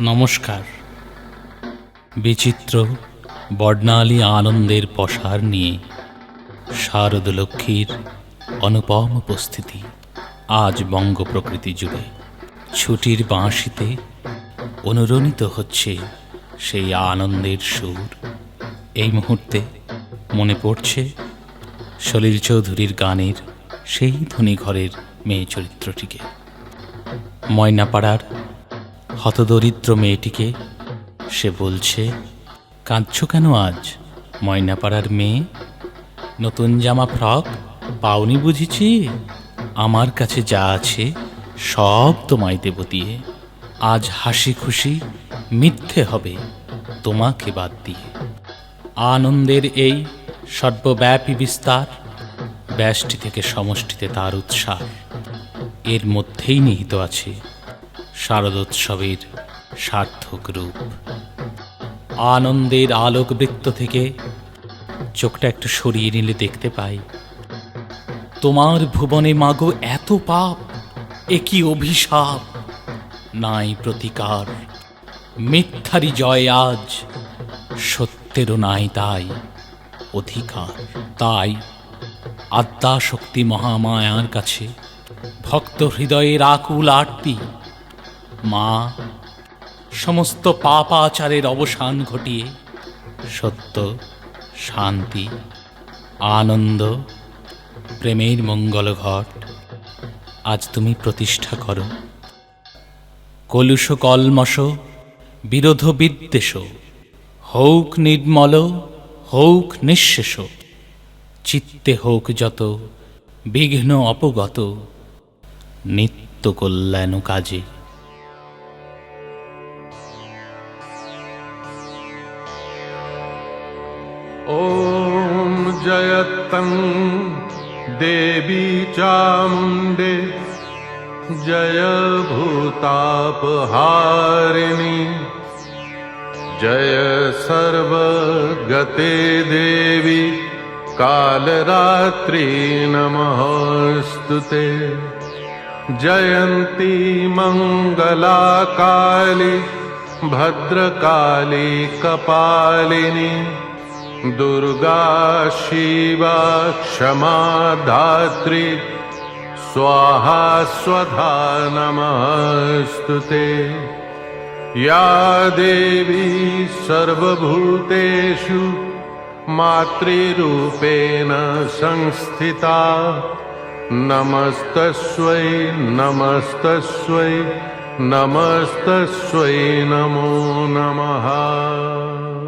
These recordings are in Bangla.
নমস্কার। বিচিত্র বর্ণালী আনন্দের পসার নিয়ে শারদলক্ষ্মীর অনুপম উপস্থিতি আজ বঙ্গ প্রকৃতি জুড়ে ছুটির বাঁশিতে অনুরণিত হচ্ছে সেই আনন্দের সুর। এই মুহূর্তে মনে পড়ছে সলিল চৌধুরীর গানের সেই ধনী ঘরের মেয়ে চরিত্রটিকে। ময়নাপাড়ার হতদরিদ্র মেয়েটিকে। সে বলছে, কাঁদছ কেন আজ, ময়নাপাড়ার মেয়ে? নতুন জামা ফ্রক? পাওনি বুঝেছি? আমার কাছে যা আছে, সব তোমায় দেব দিয়ে। আজ হাসি খুশি মিথ্যে হবে, তোমাকে বাদ দিয়ে। আনন্দের এই সর্বব্যাপী বিস্তার, ব্যষ্টি থেকে সমষ্টিতে তার উৎসাহ এর মধ্যেই নিহিত আছে শারদোৎসবের সার্থক রূপ। আনন্দের আলোক বৃত্ত থেকে চোখটা একটু সরিয়ে নিলে দেখতে পাই। তোমার ভুবনে মাগো এত পাপ একই অভিশাপ? নাই প্রতিকার মিথ্যারি জয় আজ, সত্যেরও নাই তাই অধিকার। তাই আদ্যা শক্তি মহামায়ার কাছে ভক্ত হৃদয়ের আকুল আরতি মা, সমস্ত পাপাচারের অবসান ঘটিয়ে সত্য, শান্তি, আনন্দ, প্রেমের মঙ্গল ঘট আজ তুমি প্রতিষ্ঠা করো। কলুষ কলমশ বিরোধ বিদ্বেষ, হৌক নির্মল হৌক নিঃশেষ, চিত্তে হোক যত, বিঘ্ন অপগত, নিত্য কল্যাণ কাজে। ॐ जयतं देवी चामुण्डे जय भूतापहारिणि जय सर्वगते देवी कालरात्रि नमःस्तु ते जयन्ती मङ्गलाकाली भद्रकाली कपालिनी दुर्गा शिवा क्षमा धात्री स्वाहा स्वधा नमस्तु ते। या देवी सर्वभूतेषु मातृरूपेण संस्थिता। नमस्तस्वै नमस्तस्वै नमस्तस्वै नमो नमः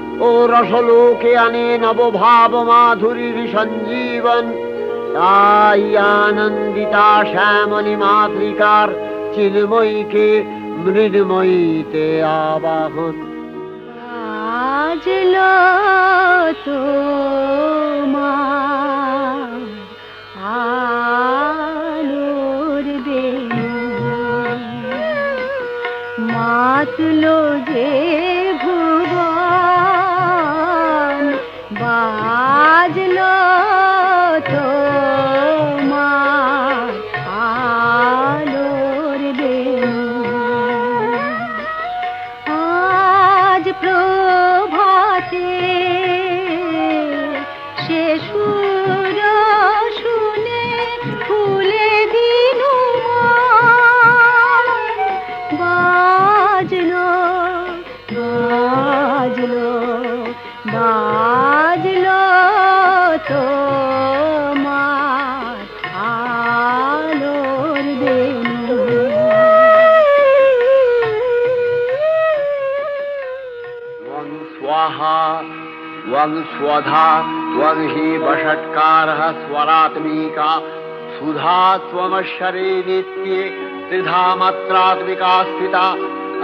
ও রসলোকে আনে নবভাব মাধুরীর সঞ্জীবন। তাই আনন্দিতা শ্যামলী মাতৃকার চিন্ময়ীকে মৃন্ময়ীতে আবাহন। আজ তোমার नाच लो नाच लो नाच लो तो स्वाहा त्वं स्वधा त्वं हि वषट्कारः स्वरात्मिका, सुधा त्वमशरे नित्ये त्रिधामात्रात्मिका स्थिता।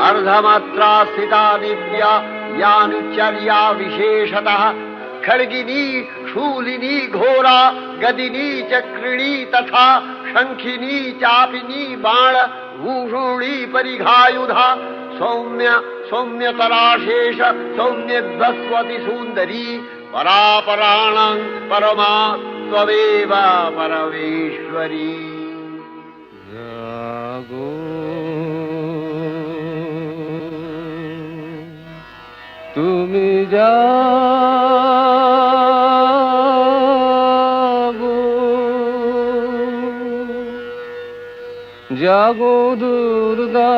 अर्धमात्रा स्थिता दिव्या यानुचर्या विशेषतः। खड्गिनी शूलिनी घोरा गदिनी चक्रिणी तथा शङ्खिनी चापिनी बाण भूषुणी परिघायुधा। सौम्य सौम्यतराशेष सौम्यध्वस्वति सुन्दरी परापराणां परमा त्वमेव परमेश्वरी তুমি জাগো জাগো দুর্গা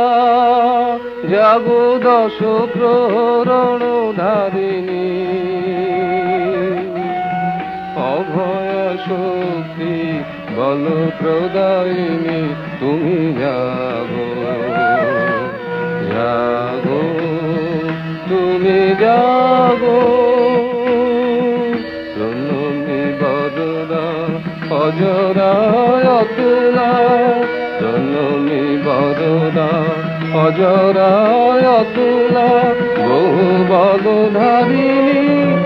জাগো দশ প্রহরণ ধারিণী। অভয় শক্তি বল প্রদায়িনী, তুমি জাগো জাগো তুমি জাগো বদরা অজরায় অতুলা প্রণমী বদরা অজরায় অতুলা বহু বলধারিণী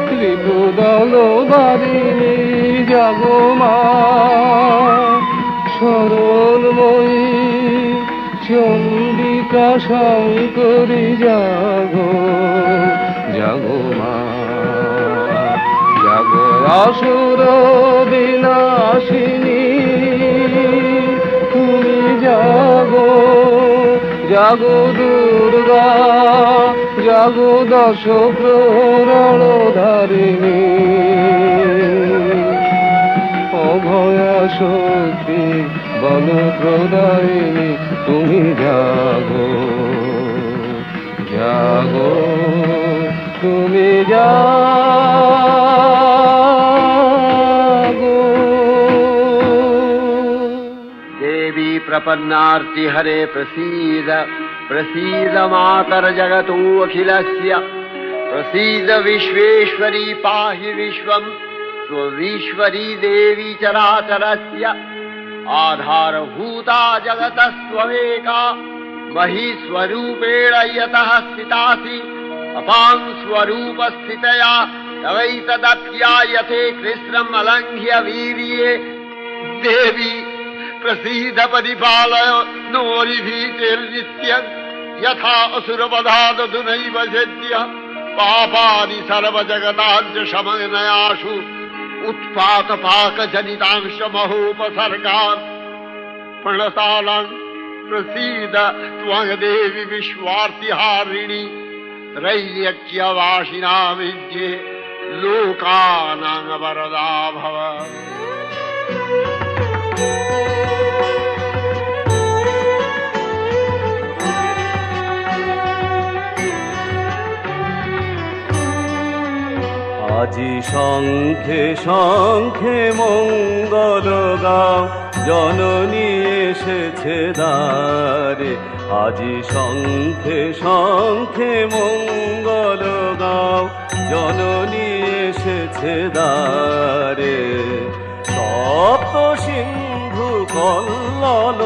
ত্রিপুদল বারিণী আসুর বিনাশিনী তুমি জাগো জাগো দুর্গা, জাগো দশ প্রহরণ ধারিণী অভয়া শক্তি বল প্রদায়িনী তুমি জাগো জাগো, তুমি জাগো प्रपन्नार्ति हरे प्रसीद। प्रसीद मातर जगतो अखिलस्य। प्रसीद विश्वेश्वरी पाहि विश्वम्। स्वविश्वरी देवी चराचरस्य। आधारभूता जगतस्त्वमेका। महीस्वरूपेण यतः स्थितासि। अपां स्वरूपस्थितया तवैतदप्यायते कृष्णम् अलङ्घ्य वीर्ये। देवी प्रसीद परिपालय नोरिभीतिर्नित्यम् यथा असुरवधादधुनैव सद्य पापानि सर्वजगताञ्च शमनयाशु। उत्पातपाकजनितांश महोपसर्गान् प्रणतानां प्रसीद त्वङ्देवि विश्वार्तिहारिणि। विद्ये लोकानां वरदा भव আজি শঙ্খে শঙ্খে মঙ্গল গাও, জননী এসেছে দ্বারে। আজি শঙ্খে শঙ্খে মঙ্গল গাও, জননী এসেছে দ্বারে। সপ্ত সিন্ধু কল্লল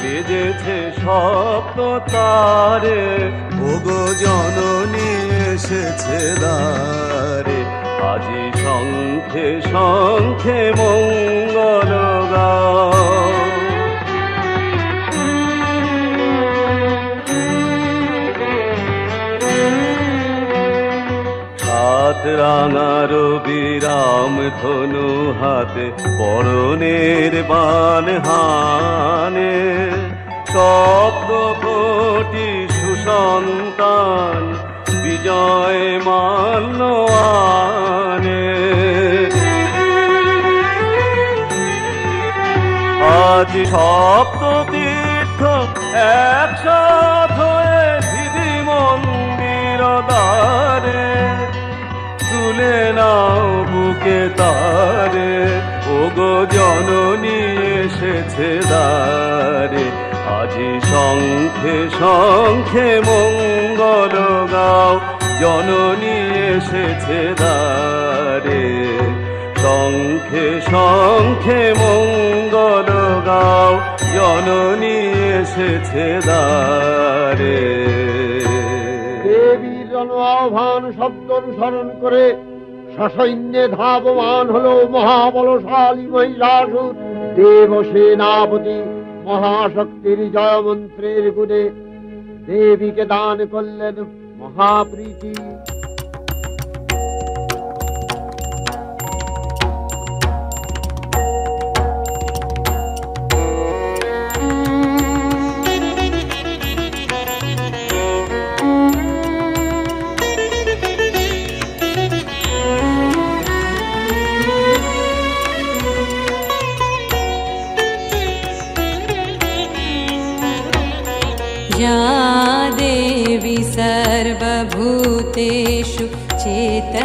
বেজেছে সপ্ত তারে। ভোগ জননী এসেছে দ্বারে। আজি শঙ্খে শঙ্খে মঙ্গল গাও সাত রাঙার বিরাম ধনু হাতে, পরনের বান হানে। সপ্ত কোটি সুসন্তান বিজয় মাল্য আনে আজ সপ্ত তীর্থ একসাথ হয়ে সিধি মন্দির দ্বারে তুলে নাও বুকে তারে। ওগো জননী, এসেছে দ্বারে। আজি শঙ্খে শঙ্খে মঙ্গল গাও। জননী এসেছে দ্বারে। শঙ্খে শঙ্খে মঙ্গল গাও, জননী এসেছে দ্বারে। দেবীর জন আহ্বান, শব্দ অনুসরণ করে সসৈন্যে ধাবমান হলো মহাবলশালী মহিষাসুর দেব সেনাপতি মহাশক্তির জয় মন্ত্রের গুণে দেবীকে দান করলেন महाप्रीति Yeah. सर्वभूतेषु चेतनेत्यभिधीयते।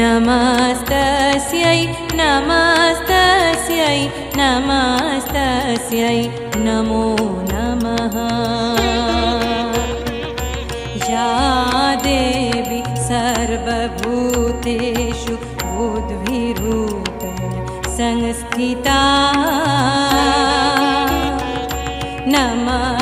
नमस्तस्यै नमस्तस्यै नमस्तस्यै नमो नमः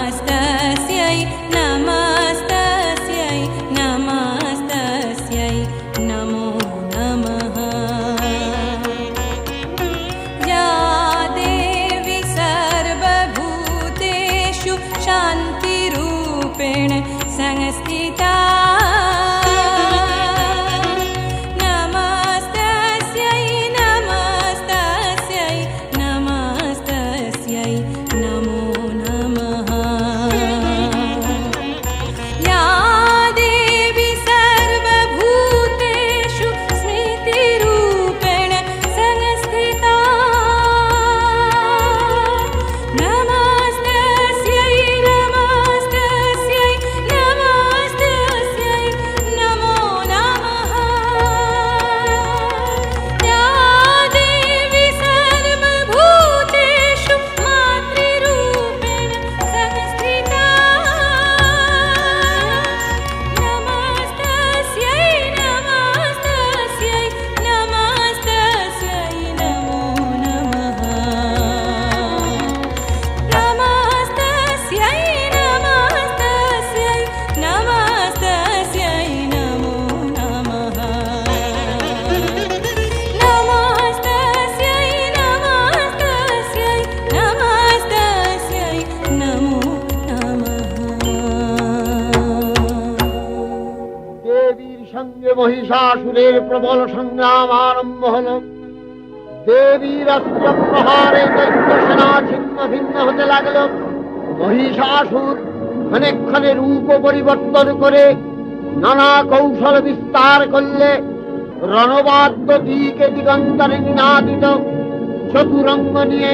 মহিষাসুরের প্রবল সংগ্রাম আরম্ভ হল। দেবীর অস্ত্র প্রহারে দৈত্য সেনা ছিন্ন ভিন্ন হতে লাগল। মহিষাসুর ক্ষণে রূপ পরিবর্তন করে নানা কৌশল বিস্তার করলে রণবাদ্য দিকে দিগন্তরে নিনাদিত। চতুরঙ্গ নিয়ে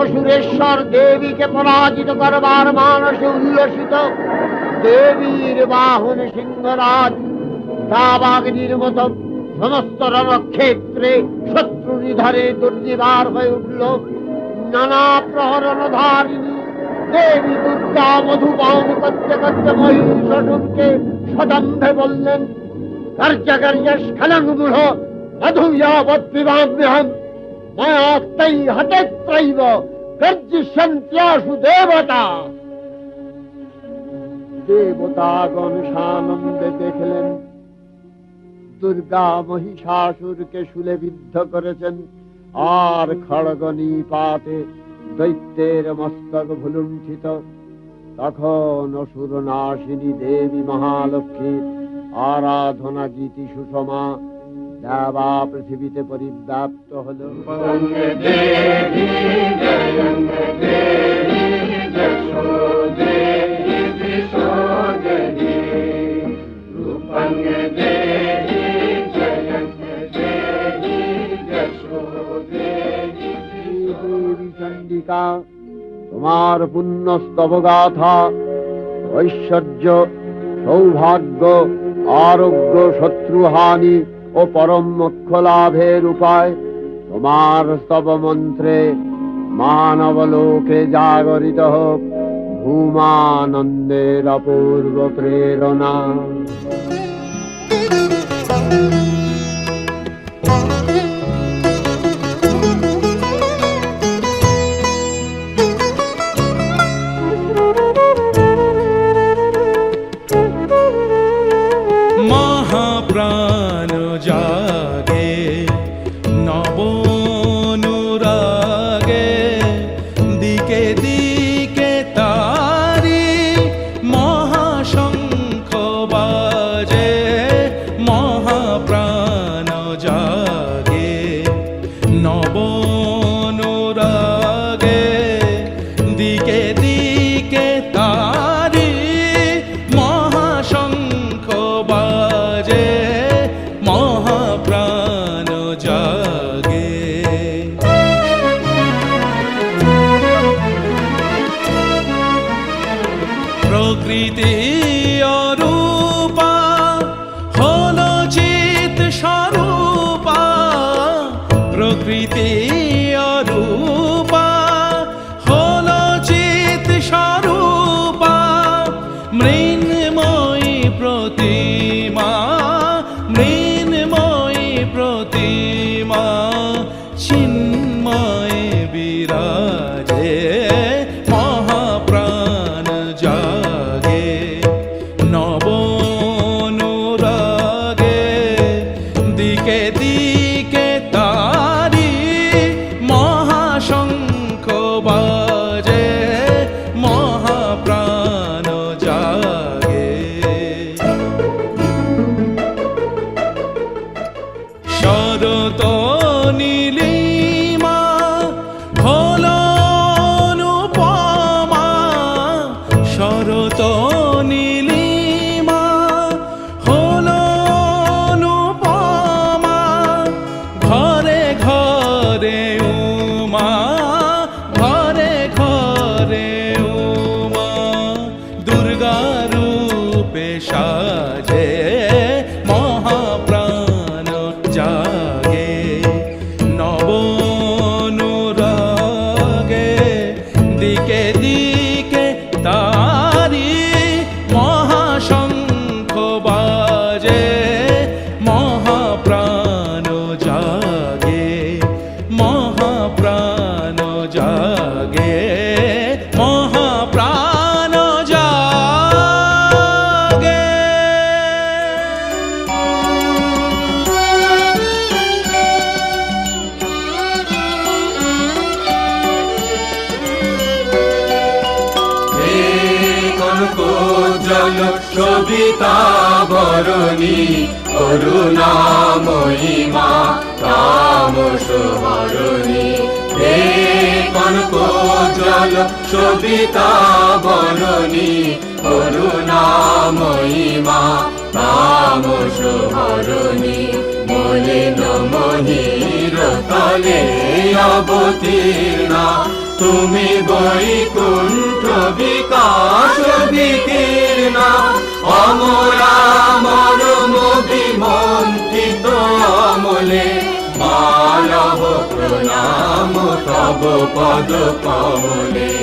অসুরেশ্বর দেবীকে পরাজিত করবার মানসে উল্লসিত। দেবীর বাহন সিংহরাজ দাবাগ্নির মতো সমস্ত রণক্ষেত্রে শত্রু নিধারে দুর্নিবার হয়ে উঠল। নানা প্রহরণ ধারিণী দেবী, দুর্গা মধুপান করতে করতে মহিষাসুরকে সদম্ভে বললেন দেবতা। দেবতাগণ সানন্দে দেখলেন দুর্গা মহিষাসুরকে শুলে বিদ্ধ করেছেন। আর খড়গনি পাতে দৈত্যের মস্তক ভুলুণ্ঠিত। তখন অসুর নাশিনী দেবী মহালক্ষ্মীর আরাধনা গীতি সুষমা, দেবা পৃথিবীতে পরিব্যাপ্ত হল। দেবী মাতা তোমার পুণ্য স্তবগাথা ঐশ্বর্য, সৌভাগ্য, আরোগ্য, শত্রুহানি ও পরম মোক্ষ লাভের উপায়, তোমার স্তবমন্ত্রে মানবলোকে জাগরিত হোক ভূমানন্দের অপূর্ব প্রেরণা। কোজল শোভিতা বরণি, করুণাময়ী মা, নাম শোভরণী মলিন মনির তলে অবতীর্ণা। তুমি বৈকুণ্ঠ বিকাশ বিকীর্ণা অমরা মরম বিমন্ত্রিত অমলে। মানব প্রণাম তব পদ কমলে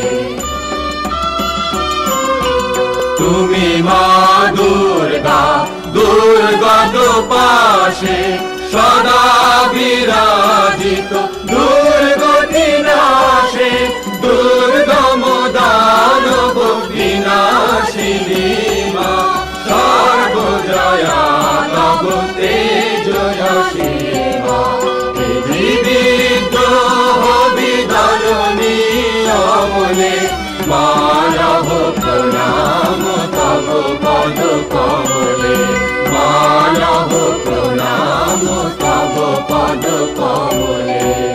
তুমি মা দুর্গা দুর্গত পাশে সদা বীর kabul et.